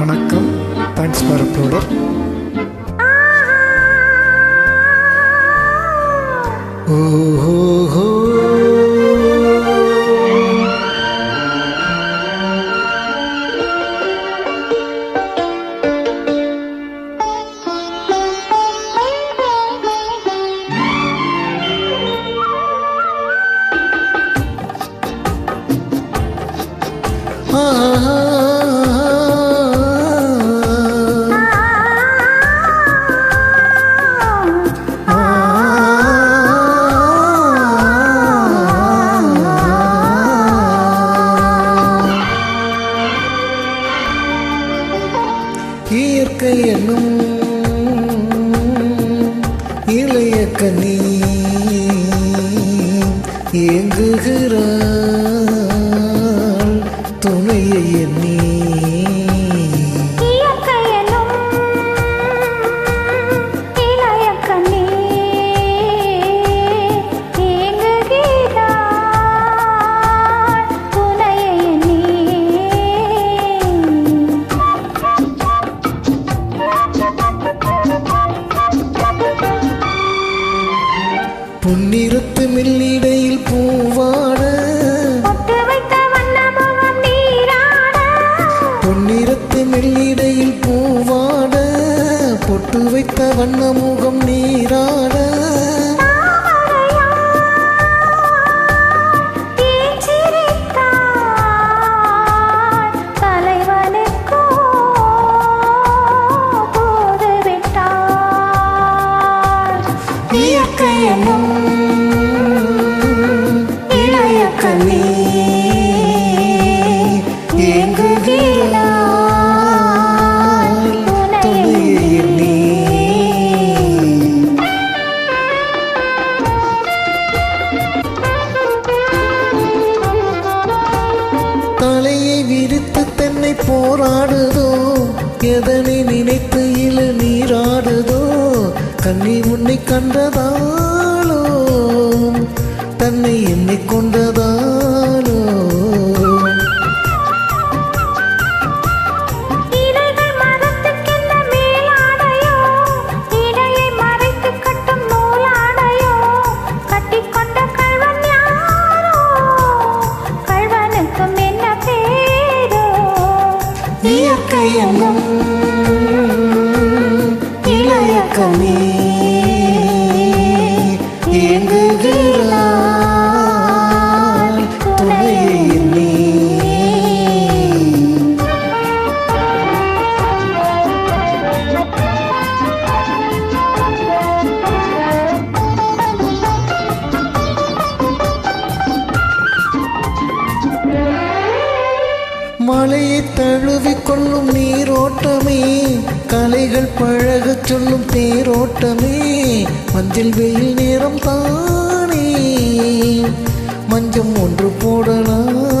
வணக்கம் thanks for uploader ஓஹோ இயக்க எனும் இளையக்க நீ ஏங்குகிறாள் துணையை எண்ணி. பொன்னிறத்து மெல்லிடையில் பூவாட. பொன்னிறத்து மெல்லிடையில் பூவாட. பொட்டு வைத்த வண்ணமுகம் நீராட. இதயமும் இளைய கண்ணீர் ஏங்குகிறா தலையை விரித்து தன்னை போராடுதோ? எதனை நினைத்து இள நீராடுதோ கண்ணி உன்னை கண்டதாலோ தன்னை என்னை எண்ணிக்கொண்டதாலோ மலையை தழுவிக் கொள்ளும் நீரோட்டமே. கலைகள் பழக சொல்லும் தேரோட்டமே. மஞ்சள் வெயில் நேரம் தானே. மஞ்சம் ஒன்று போடலாம்.